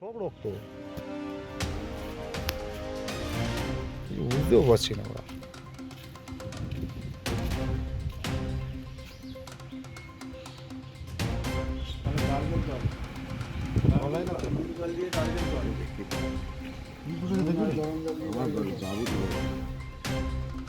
সব রক্ত। বুঝতেও পারছি না ওরা।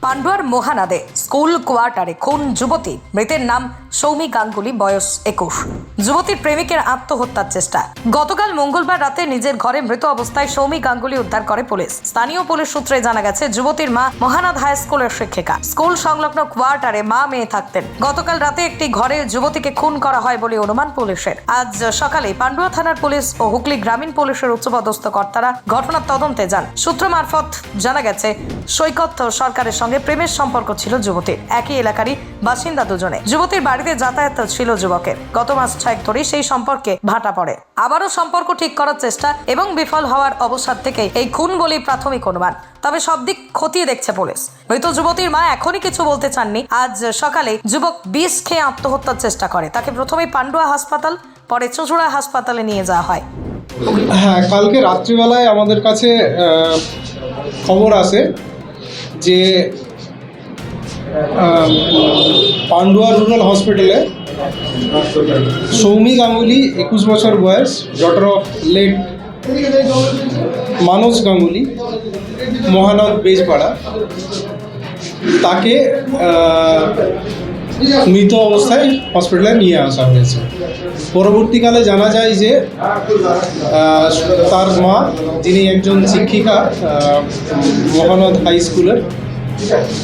পান্ডুয়ার মহানাদে স্কুল কোয়ার্টারে খুন যুবতী, মৃতের নাম সৌমি গাঙ্গুলি, বয়স একুশ। যুবতীর প্রেমিকের আত্মহত্যার চেষ্টা। গতকাল মঙ্গলবার রাতে নিজের ঘরে মৃত অবস্থায় সৌমি গাঙ্গুলি উদ্ধার করে পুলিশ। স্থানীয় পুলিশ সূত্রে জানা গেছে, যুবতীর মা মহানাদ হাই স্কুলের শিক্ষিকা। স্কুল সংলগ্ন কোয়ার্টারে মা মেয়ে থাকতেন। গতকাল রাতে একটি ঘরে যুবতীকে খুন করা হয় বলে অনুমান পুলিশের। আজ সকালে পান্ডুয়া থানার পুলিশ ও হুগলি গ্রামীণ পুলিশের উচ্চপদস্থ কর্তারা ঘটনার তদন্তে যান। সূত্র মারফত জানা গেছে, সৈকত সরকারের সঙ্গে প্রেমের সম্পর্ক ছিল যুবতীর। একই এলাকারই বাসিন্দা দুজনে। যুবতীর বাড়িতে যাতায়াত ছিল যুবকের। গত মাস ছয়েক ধরেই সেই সম্পর্কে ভাটা পড়ে। আবারও সম্পর্ক ঠিক করার চেষ্টা এবং বিফল হওয়ার অবসাদ থেকে এই খুন বলেই প্রাথমিক অনুমান। তবে সব দিক খতিয়ে দেখছে পুলিশ। মৃত যুবতীর মা এখনই কিছু বলতে চাননি। আজ সকালে যুবক বিষ খেয়ে আত্মহত্যার চেষ্টা করে। তাকে প্রথমে পান্ডুয়া হাসপাতাল, পরে চুঁচুড়া হাসপাতালে নিয়ে যাওয়া হয়। হ্যাঁ কালকে রাত্রিবেলায় আমাদের কাছে খবর আসে যে পান্ডুয়া রুরাল হসপিটালে সৌমি গাঙ্গুলি, একুশ বছর বয়স daughter of late Manas Ganguly Mahanad Bejpara. তাকে মৃত অবস্থায় হসপিটালে নিয়ে আসা হয়েছে। পরবর্তীকালে জানা যায় যে তার মা, যিনি একজন শিক্ষিকা মহানদ হাই স্কুলের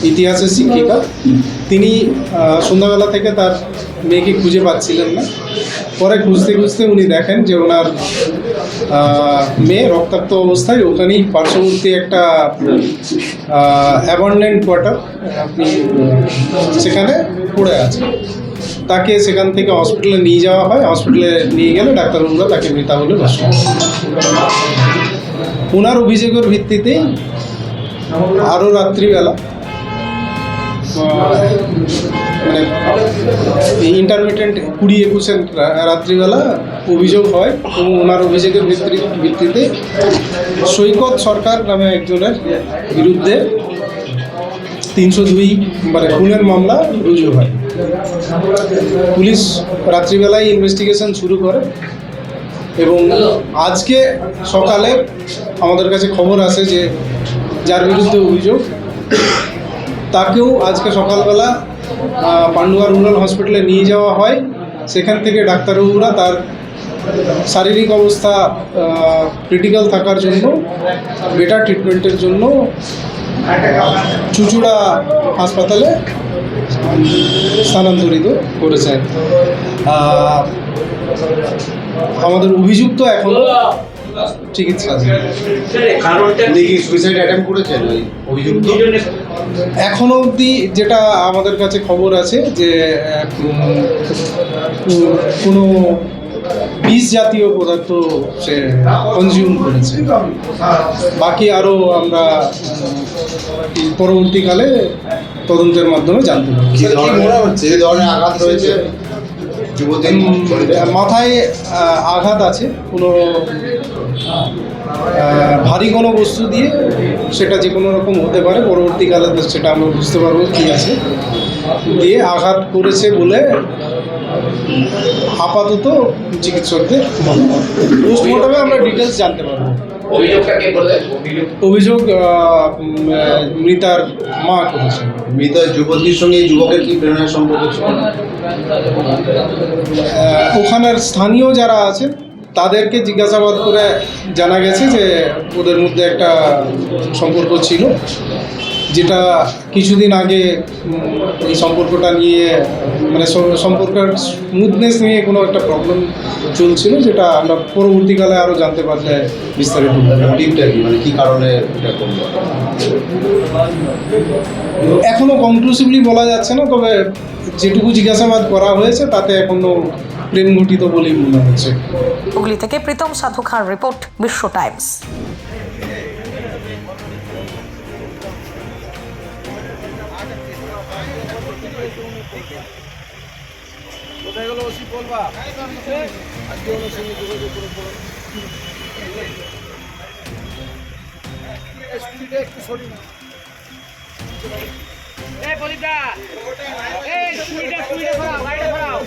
ইতিহাসের শিক্ষিকা। তিনি সন্ধ্যাবেলা থেকে তার মেয়েকে খুঁজে পাচ্ছিলেন না। পরে খুঁজতে খুঁজতে উনি দেখেন যে ওনার মেয়ে রক্তাক্ত অবস্থায় ওখানেই পার্শ্ববর্তী একটা অ্যাবান্ডেন্ট কোয়ার্টার আপনি সেখানে পড়ে আছে তাকে সেখান থেকে হসপিটালে নিয়ে যাওয়া হয়। হসপিটালে নিয়ে গেলে ডাক্তারবাবুরা তাকে মৃতা বলে ওনার অভিযোগের ভিত্তিতেই আরও রাত্রিবেলা মানে ইন্টারমিডিয়েন্ট কুড়ি একুশে রাত্রিবেলা অভিযোগ হয় এবং ওনার অভিযোগের ভিত্তি- ভিত্তিতে সৈকত সরকার নামে একজনের বিরুদ্ধে তিনশো দুই মানে খুনের মামলা রুজু হয়। পুলিশ রাত্রিবেলায় ইনভেস্টিগেশন শুরু করে এবং আজকে সকালে আমাদের কাছে খবর আসে যে যার বিরুদ্ধে অভিযোগ তাকেও আজকে সকালবেলা পান্ডুয়া রুরাল হসপিটালে নিয়ে যাওয়া হয়। সেখান থেকে ডাক্তারবাবুরা তার শারীরিক অবস্থা ক্রিটিক্যাল থাকার জন্য বেটার ট্রিটমেন্টের জন্য চুচুড়া হাসপাতালে স্থানান্তরিত করেছেন। আমাদের অভিযুক্ত এখনও চিকিৎসাধীন এখনও অবধি যেটা আমাদের কাছে খবর আছে যে কোনো বিষ জাতীয় পদার্থ সে কনজিউম করেছে। বাকি আরও আমরা পরবর্তীকালে তদন্তের মাধ্যমে জানতে যে ধরনের আঘাত রয়েছে মাথায় আঘাত আছে কোনো ভারী কোনো বস্তু দিয়ে সেটা যে কোনো রকম হতে পারে পরবর্তীকালে সেটা আমরা বুঝতে পারব কী আছে। দিয়ে আঘাত করেছে বলে আপাতত চিকিৎসকদের পোস্টমর্টমে আমরা ডিটেলস জানতে পারব। অভিযোগ মৃতার মা করেছেন মৃতার যুবতীর সঙ্গে যুবকের কি প্রেরণার সম্পর্ক ছিল? ওখানের স্থানীয় যারা আছে তাদেরকে জিজ্ঞাসাবাদ করে জানা গেছে যে ওদের মধ্যে একটা সম্পর্ক ছিল। যেটা কিছুদিন আগে এই সম্পর্কটা নিয়ে মানে সম্পর্কের স্মুথনেস নিয়ে কোনো একটা প্রবলেম চলছিল যেটা আমরা পরবর্তীকালে আরও জানতে পারলে বিস্তারিত মোটিভটা কি মানে কী কারণে এটা করল? এখনও কনক্লুসিভলি বলা যাচ্ছে না তবে যেটুকু জিজ্ঞাসাবাদ করা হয়েছে তাতে এখনও প্রেম ঘটিত বলেই মনে হচ্ছে। হুগলি থেকে Pritam Sadhukhan report Biswa Times. OC বলবা। আজকে ওনার সঙ্গে যোগাযোগ করে এই প্রদীপদা এই স্কুলটা স্কুলটা সরাও, গাড়িটা সরাও।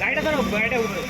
গাড়িটা সরাও, গাড়িটা উঠো